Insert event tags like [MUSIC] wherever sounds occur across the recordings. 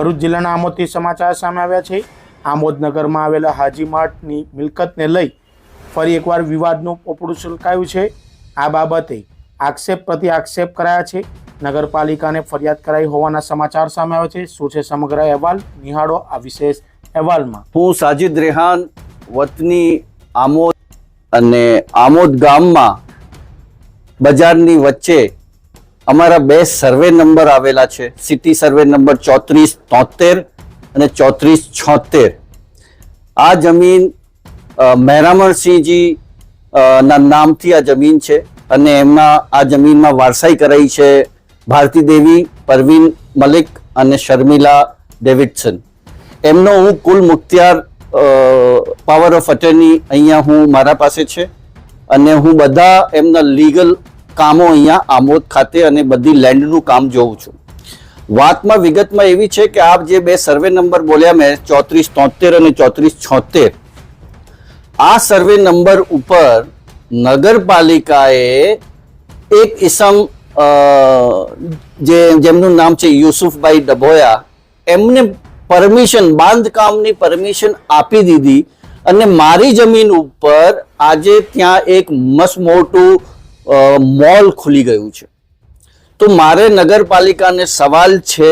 ભરૂચ જિલ્લાના આમોદથી સમાચાર સામે આવ્યા છે. આમોદ નગરમાં આવેલા હાજી માર્ટની મિલકતને લઈ ફરી એકવાર વિવાદનું પોપડું છલકાયું છે. આ બાબતે આક્ષેપ પ્રતિ આક્ષેપ કરાયા છે. નગરપાલિકાને ફરિયાદ કરાઈ હોવાના સમાચાર સામે આવ્યા છે. શું છે સમગ્ર અહેવાલ? નિહાળો આ વિશેષ અહેવાલમાં. હું સાજિદ રેહાન, વતની આમોદ અને આમોદ ગામમાં બજારની વચ્ચે અમારા બે સર્વે નંબર આવેલા છે. સિટી સર્વે નંબર ચોત્રીસ તોતેર અને ચોત્રીસ છોતેર. આ જમીન મહેરામણસિંહજી ના નામથી આ જમીન છે અને એમના આ જમીનમાં વારસાઈ કરાઈ છે ભારતી દેવી પરવીન મલિક અને શર્મિલા ડેવિડસન. એમનો હું કુલ મુખ્તિયાર પાવર ઓફ અટર્ની અહીંયા હું મારા પાસે છે અને હું બધા એમના લીગલ કામો અહીંયા આમોદ ખાતે અને બધી લેન્ડનું કામ જોઉં છું. વાતમાં વિગતમાં એવી છે કે આપ જે બે સર્વે નંબર બોલ્યા, મેં ચોત્રીસ તોતેર અને ચોત્રીસ છોતેર, આ સર્વે નંબર ઉપર નગરપાલિકાએ એક ઇસમ જે જેમનું નામ છે યુસુફભાઈ ડભોયા, એમને પરમિશન, બાંધકામની પરમિશન આપી દીધી અને મારી જમીન ઉપર આજે ત્યાં એક મસ્ત મોટું મોલ ખુલી ગયું છે. તો મારે નગરપાલિકાને સવાલ છે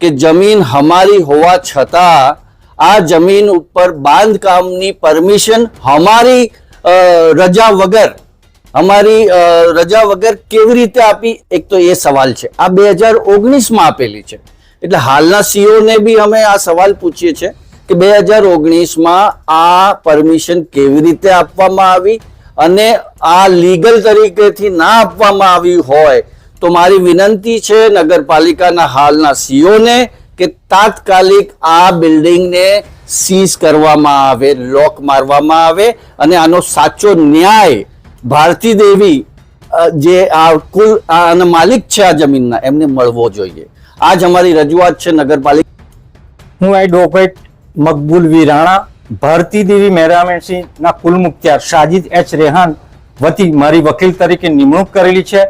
કે જમીન હમારી હોવા છતાં આ જમીન ઉપર બાંધકામની પરમિશન હમારી રજા વગર અમારી રજા વગર કેવી રીતે આપી? એક તો એ સવાલ છે. આ બે હજાર ઓગણીસમાં આપેલી છે. એટલે હાલના સીઓને બી અમે આ સવાલ પૂછીએ છીએ કે બે હજાર ઓગણીસમાં આ પરમિશન કેવી રીતે આપવામાં આવી? અને આ લીગલ તરીકેથી ના આપવામાં આવી હોય તો મારી વિનંતી છે નગરપાલિકાના હાલના સીઓને કે તાત્કાલિક આ બિલ્ડિંગને સીઝ કરવામાં આવે, લોક મારવામાં આવે અને આનો સાચો ન્યાય ભારતી દેવી જે આ કુલ આના માલિક છે આ જમીનના, એમને મળવો જોઈએ. આજ અમારી રજૂઆત છે નગરપાલિકા હું એડવોકેટ મકબૂલ વી રાણા ભારતી દેવી મહેરામણસિંહના કુલ મુખ્યાર સાજિદ એચ રેહાન વતી મારી વકીલ તરીકે નિમણૂક કરેલી છે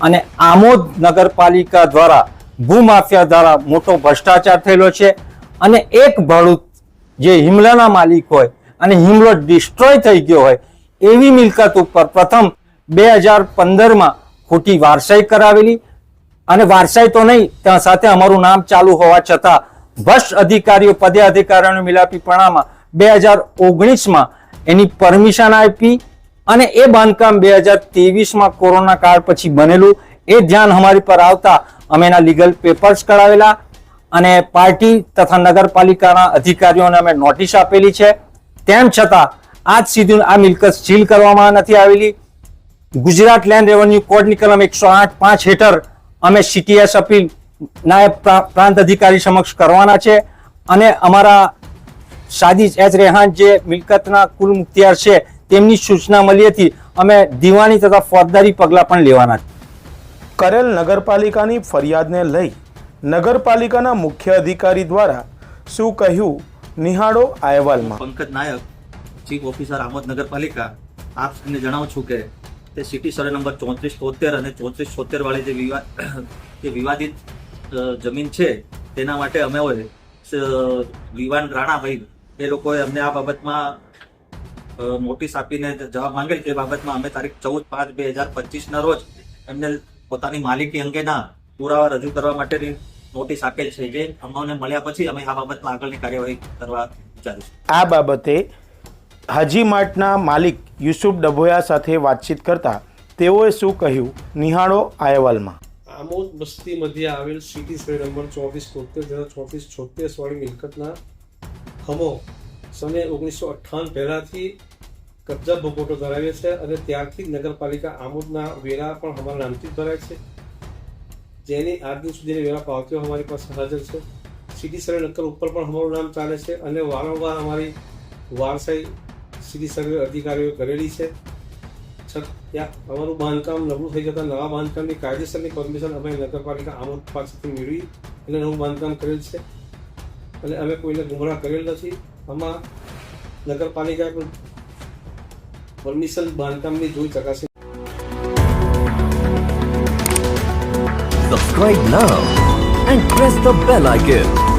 અને આમોદ નગરપાલિકા દ્વારા ભૂમાફિયા દ્વારા મોટો ભ્રષ્ટાચાર થયેલો છે અને એક ભાડૂત જે હિમલાના માલિક હોય અને હિમલો ડિસ્ટ્રોય થઈ ગયો હોય એવી મિલકત ઉપર પ્રથમ બે હજાર પંદરમાં ખોટી વારસાઈ કરાવેલી અને વારસાઈ તો નહીં, ત્યાં સાથે અમારું નામ ચાલુ હોવા છતાં ભ્રષ્ટ અધિકારીઓ પદે અધિકારીઓને મિલાપીપણામાં બે હજાર ઓગણીસમાં એની પરમિશન આપી અને એ બાંધકામ બે હજાર ત્રેવીસમાં કોરોના કાળ પછી બનેલું. એ ધ્યાન અમારી પર આવતા અમે એના લીગલ પેપર્સ કરાવેલા અને પાર્ટી તથા નગરપાલિકાના અધિકારીઓને અમે નોટિસ આપેલી છે. તેમ છતાં આજ સુધી આ મિલકત સીલ કરવામાં નથી આવેલી. ગુજરાત લેન્ડ રેવન્યુ કોડની કલમ એકસો આઠ પાંચ હેઠળ અમે સીટીએસ અપીલ નાયબ પ્રાંત અધિકારી સમક્ષ કરવાના છે. અને અમારા સાદિજ એચ રેહાન જે મિલકતના કુલ મુખ્તિયાર છે તેમની સૂચના મળી હતી. અમે દિવાની તથા ફોજદારી પગલાં પણ લેવાના કરેલ નગરપાલિકાની ફરિયાદને લઈ નગરપાલિકાના મુખ્ય અધિકારી દ્વારા શું કહ્યું નિહાળો અહેવાલમાં. પંકજ નાયક ચીફ ઓફિસર આમોદ નગરપાલિકા આપ સૌને જણાવું છું કે તે સિટી સર્વે નંબર ચોત્રીસ તોતેર અને ચોત્રીસ છોતેર વાળી જે વિવાદ [COUGHS] જે વિવાદિત જમીન છે તેના માટે અમે વિવાન રાણાભાઈ એ લોકોએ અમને આ બાબતમાં નોટિસ આપીને જવાબ માંગેલ તે બાબતમાં અમે તારીખ ચૌદ પાંચ બે હજાર પચીસના રોજ એમને પોતાની માલિકી અંગેના પુરાવા રજૂ કરવા માટેની નોટિસ આપેલ છે. જે અમને મળ્યા પછી અમે આ બાબતમાં આગળની કાર્યવાહી કરવા વિચારીશું. આ બાબતે હાજી માર્ટના માલિક યુસુફ ડભોયા સાથે વાતચીત કરતા તેઓએ શું કહ્યું? નિહાળો આ અહેવાલમાં આમોદ બસ્તી મધ્ય આવેલ સિટી સર્વે નંબર ચોવીસ તોતેર તથા ચોવીસ છોતેર વાળી મિલકતના હમો સને ઓગણીસો અઠ્ઠાણું પહેલાંથી કબજા ભોગવટો ધરાવે છે અને ત્યારથી નગરપાલિકા આમોદના વેરા પણ અમારા નામથી ભરાય છે. જેની આજ દિન સુધીની વેરા પાવતીઓ અમારી પાસે હાજર છે. સિટી સર્વે નક્કર ઉપર પણ અમારું નામ ચાલે છે અને વારંવાર અમારી વારસાઈ સિટી સર્વે અધિકારીઓ કરેલી છે. છત અમારું બાંધકામ નબળું થઈ જતાં નવા બાંધકામની કાયદેસરની પરમિશન અમે નગરપાલિકા આમોદ પાસેથી મેળવી અને નવું બાંધકામ કરેલ છે. અને અમે કોઈને ગુમરાહ કરેલ નથી આમાં નગરપાલિકાએ પણ પરમિશન બાંધકામની જોઈ ચકાસી Subscribe now and press the bell icon.